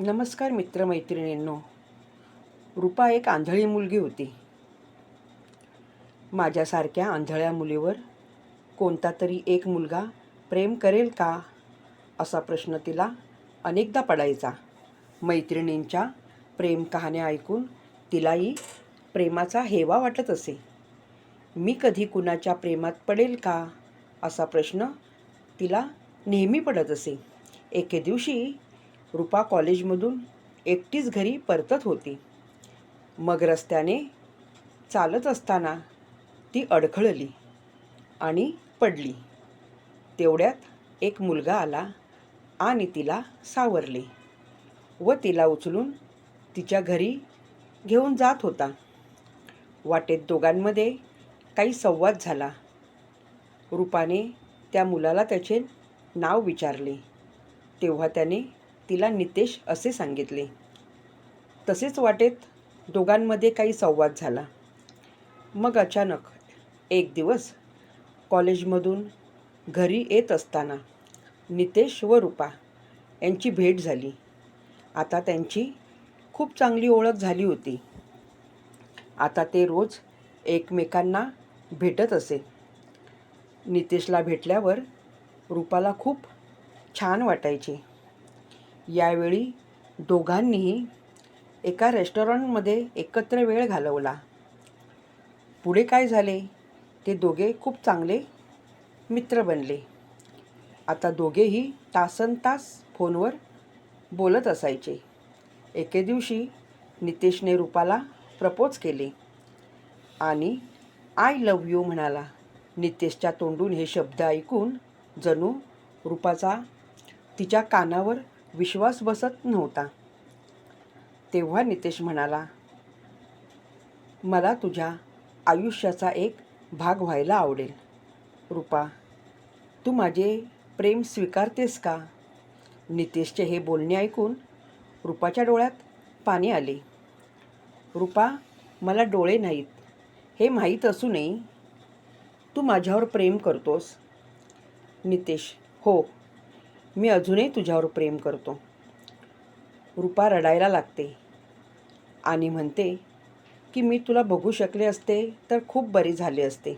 नमस्कार मित्रमैत्रिणींनो. रुपा एक आंधळी मुलगी होती. माझ्यासारख्या आंधळ्या मुलीवर कोणता तरी एक मुलगा प्रेम करेल का? असा प्रश्न तिला अनेकदा पडायचा. मैत्रिणींच्या प्रेम कहाण्या ऐकून तिलाही प्रेमाचा हेवा वाटत असे. मी कधी कुणाच्या प्रेमात पडेल का? असा प्रश्न तिला नेहमी पडत असे. एके दिवशी रुपा कॉलेजमधून एकटीच घरी परतत होती. मग रस्त्याने चालत असताना ती अडखळली आणि पडली. तेवढ्यात एक मुलगा आला आणि तिला सावरले व तिला उचलून तिच्या घरी घेऊन जात होता. वाटेत दोघांमध्ये काही संवाद झाला. रूपाने त्या मुलाला त्याचे नाव विचारले. तेव्हा त्याने तिला नितेश असे सांगितले. तसेच वाटेत दोघांमध्ये काही संवाद झाला. मग अचानक एक दिवस कॉलेजमधून घरी येत असताना नितेश व रूपा यांची भेट झाली. आता त्यांची खूप चांगली ओळख झाली होती. आता ते रोज एकमेकांना भेटत असे. नितेशला भेटल्यावर रूपाला खूप छान वाटायचे. यावेळी दोघांनीही एका रेस्टॉरंटमध्ये एकत्र वेळ घालवला. पुढे काय झाले? ते दोघे खूप चांगले मित्र बनले. आता दोघेही तासन तास फोनवर बोलत असायचे. एके दिवशी नितेशने रूपाला प्रपोज केले आणि आय लव यू म्हणाला. नितेशच्या तोंडून हे शब्द ऐकून जणू रूपाचा तिच्या कानावर विश्वास बसत नव्हता. तेव्हा नितेश म्हणाला मला तुझ्या आयुष्याचा एक भाग व्हायला आवडेल. रूपा तू माझे प्रेम स्वीकारतेस का? नितेशचे हे बोलणे ऐकून रूपाच्या डोळ्यात पाणी आले. रूपा मला डोळे नाहीत. हे माहीत असूनही तू माझ्यावर प्रेम करतोस. नितेश हो मी अजूनही तुझ्यावर प्रेम करतो. रूपा रडायला लागते. आणि म्हणते की मी तुला बघू शकले असते तर खूप बरी झाले असते.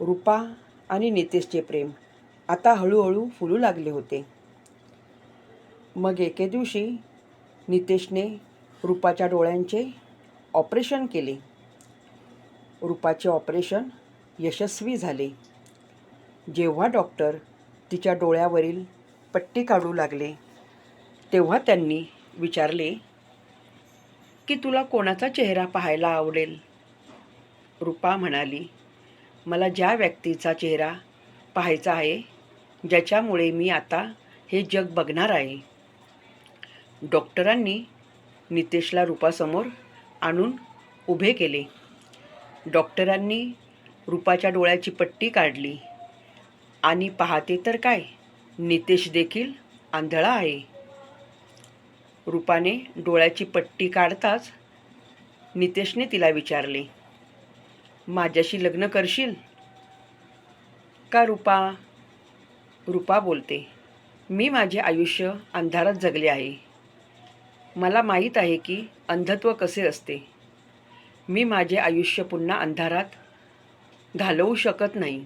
रूपा आणि नितेशचे प्रेम आता हळूहळू फुलू लागले होते. मग एके दिवशी नितेशने रूपाच्या डोळ्यांचे ऑपरेशन केले. रूपाचे ऑपरेशन यशस्वी झाले. जेव्हा डॉक्टर तिच्या डोळ्यावरील पट्टी काढू लागले. तेव्हा त्यांनी विचारले की तुला कोणाचा चेहरा पाहायला आवडेल? रूपा म्हणाली मला ज्या व्यक्तीचा चेहरा पाहायचा आहे ज्याच्यामुळे मी आता हे जग बघणार आहे. डॉक्टरांनी नितेशला रूपासमोर आणून उभे केले. डॉक्टरांनी रूपाच्या डोळ्याची पट्टी काढली. आणि पाहते तर काय? नितेश देखील आंधळा आहे. रूपाने डोळ्याची पट्टी काढताच नितेशने तिला विचारले माझ्याशी लग्न करशील? का रूपा? रूपा बोलते मी माझे आयुष्य अंधारात जगले आहे. मला माहीत आहे की अंधत्व कसे असते. मी माझे आयुष्य पुन्हा अंधारात घालवू शकत नाही.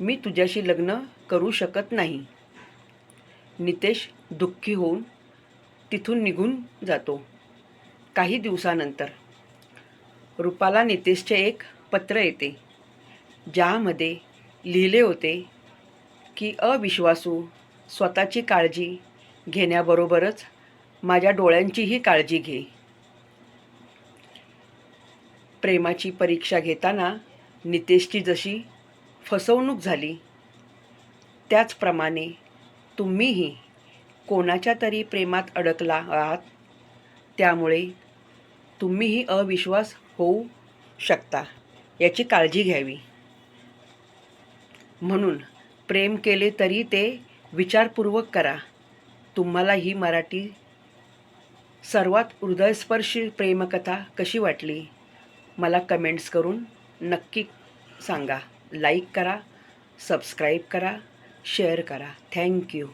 मी तुझ्याशी लग्न करू शकत नाही. नितेश दुःखी होऊन तिथून निघून जातो. काही दिवसानंतर रूपाला नितेशचे एक पत्र येते. ज्यामध्ये लिहिले होते की अविश्वासू स्वतःची काळजी घेण्याबरोबरच माझ्या डोळ्यांचीही काळजी घे. प्रेमाची परीक्षा घेताना नितेशची जशी फसवणूक झाली. त्याचप्रमाणे तुम्हीही कोणाच्या तरी प्रेमात अडकला आहात? त्यामुळे तुम्हीही अविश्वास होऊ शकता याची काळजी घ्यावी. म्हणून प्रेम केले तरी ते विचारपूर्वक करा. तुम्हाला ही मराठी सर्वात हृदयस्पर्शी प्रेमकथा कशी वाटली? मला कमेंट्स करून नक्की सांगा. लाईक करा सबस्क्राईब करा शेअर करा. थँक्यू